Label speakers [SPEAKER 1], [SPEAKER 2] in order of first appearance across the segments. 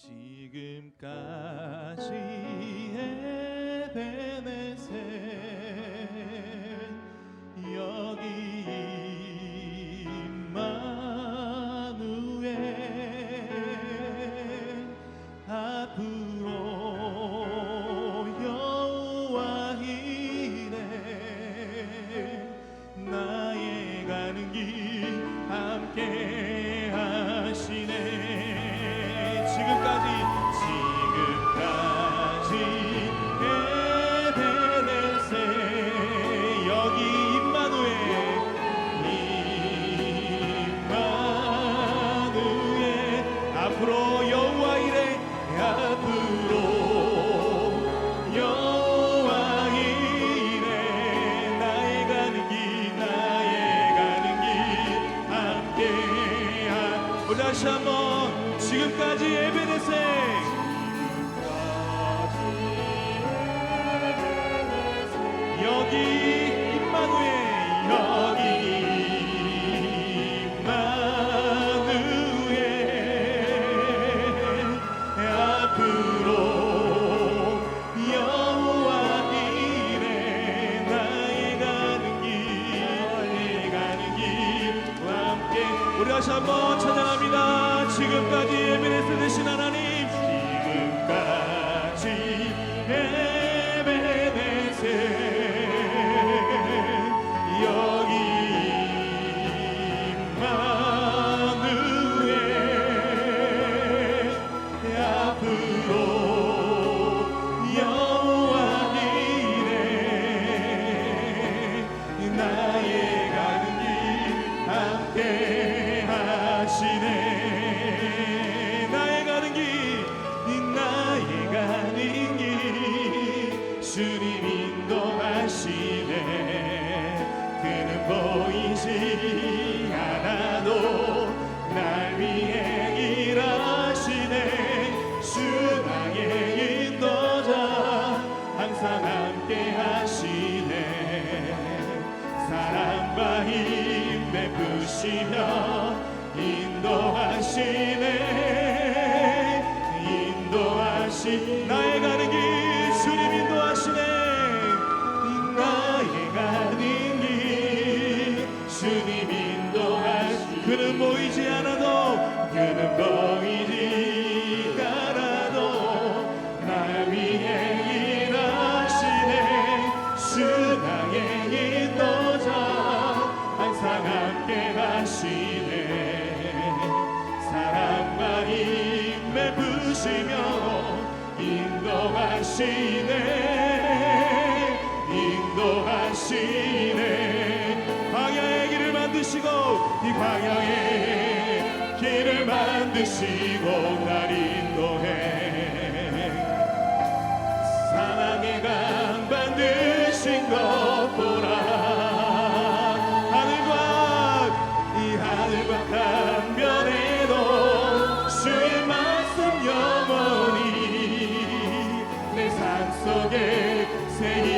[SPEAKER 1] 지금까지 에베네세 여기 임마누에 앞으로 여호와 이네. 나의 가는 길 함께 다시 한번 지금까지 예배대생 다시 한번 찬양합니다. 지금까지 예배를 쓰신 하나님. 주님 인도하시 그는 보이지 않아도 그는 보이지 광야에 길을 만드시고 날 인도해. 사랑의 강 만드신 것 보라 하늘과 이 하늘 바깥 면에도 주의 말씀 영원히 내 산속에 새이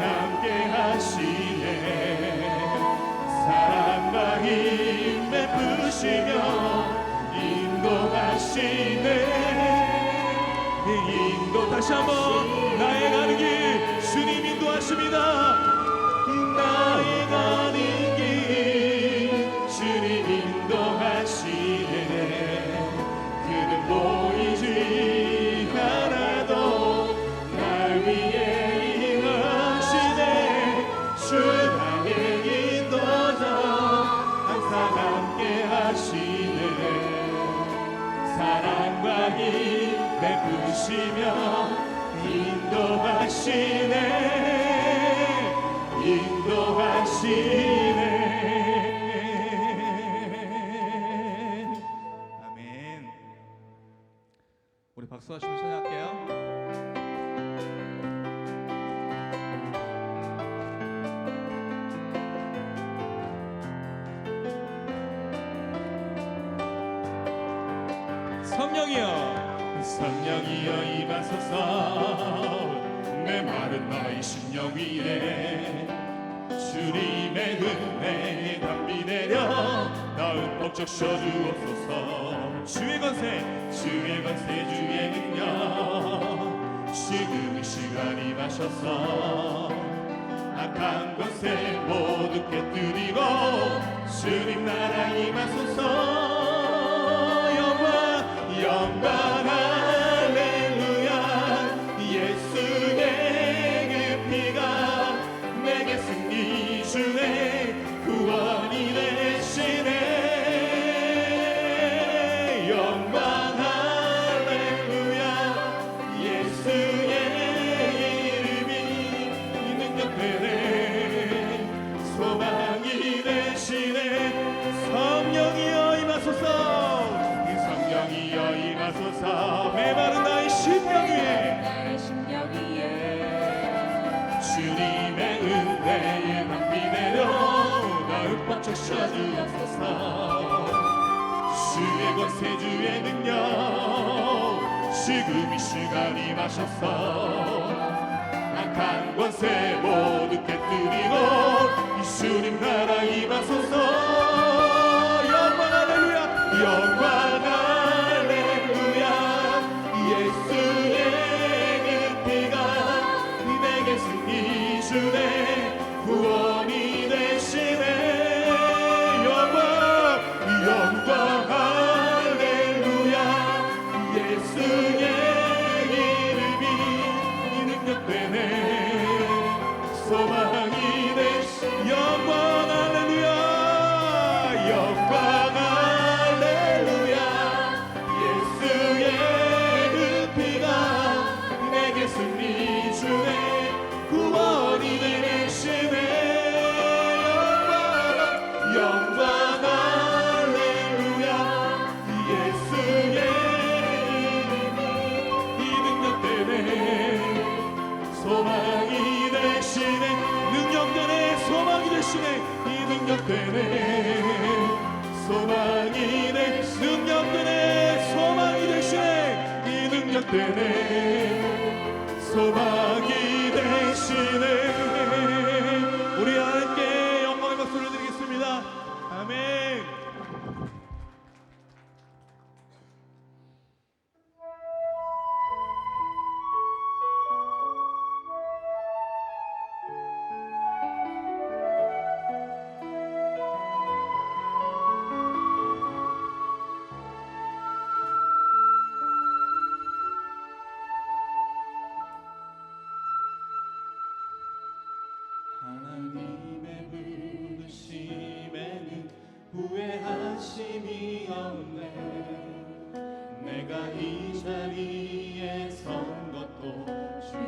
[SPEAKER 1] 함께 하시네. 사랑과 힘 베푸시며 인도하시네. 그 인도 다시 한번 나의 가는 길 주님 인도하십니다. 우리 박수 하시면 찬양할게요. 성령이여
[SPEAKER 2] 성령이여 임하소서 내 마른 너희 심령 위에 주님의 은혜 담비 내려 나은 목적 셔주옵소서.
[SPEAKER 1] 주의 권세
[SPEAKER 2] 주의 권세 주의 능력. 지금 이 시간 임하셔서 악한 것에 모두 깨뜨리고 주님 나라 임하소서. 영광 영광 주님의 은혜에 담비 내려 나을 빡쳐 셔주옵소서. 주의 권세 주의 능력 지금 이 시간 임하셔서 악한 권세 모두 깨뜨리고 이 주님 나라 임하소서. 영광 할렐루야 영광 할렐루야. 예수의 소망이 되 능력 되네 소망이 되시네
[SPEAKER 1] 이
[SPEAKER 2] 능력 되네 소망이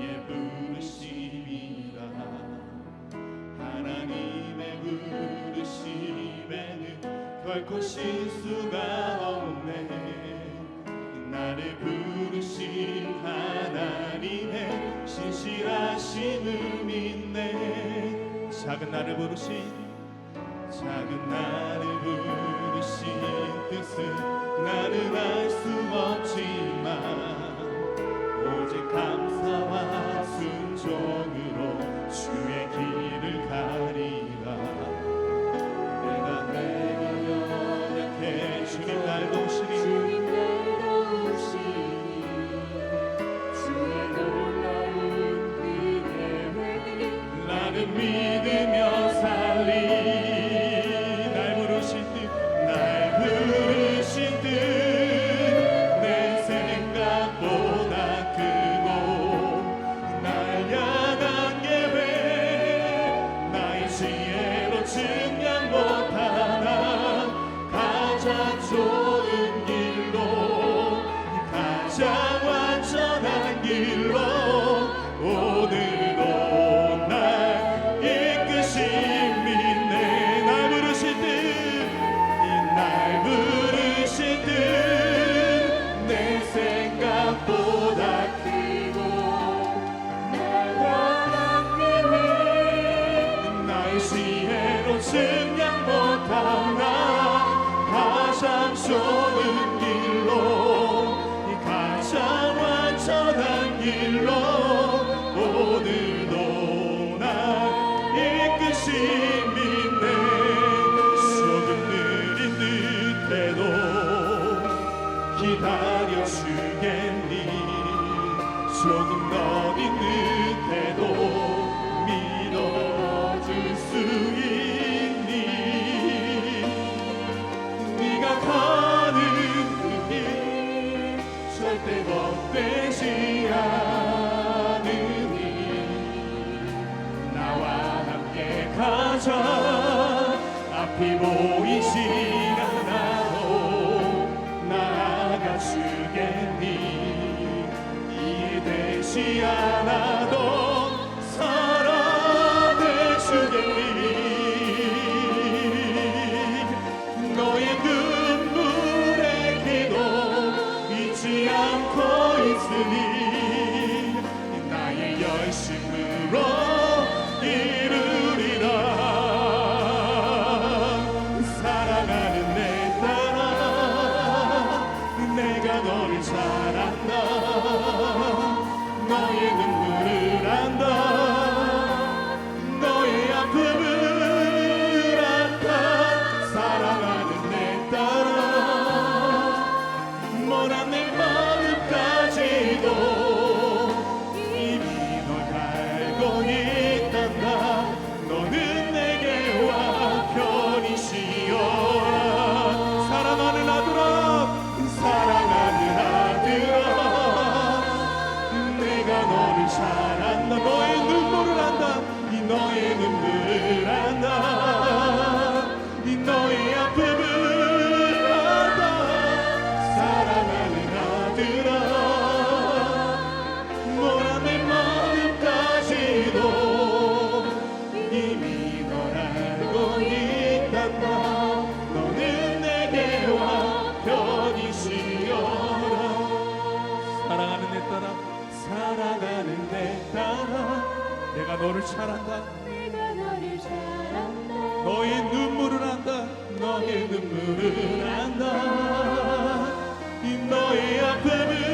[SPEAKER 2] 주의 부르심이라. 하나님의 부르심에는 결코 실수가 없네. 나를 부르신 하나님의 신실하심을 믿네 작은 나를 부르신 작은 나를 부르신 뜻은 나는 알 수 없지 see. people. 내가 너를 잘한다.
[SPEAKER 3] 내가 너를 잘한다.
[SPEAKER 2] 너의 눈물을 안다. 너의 눈물을 안다. 이 너의 아픔을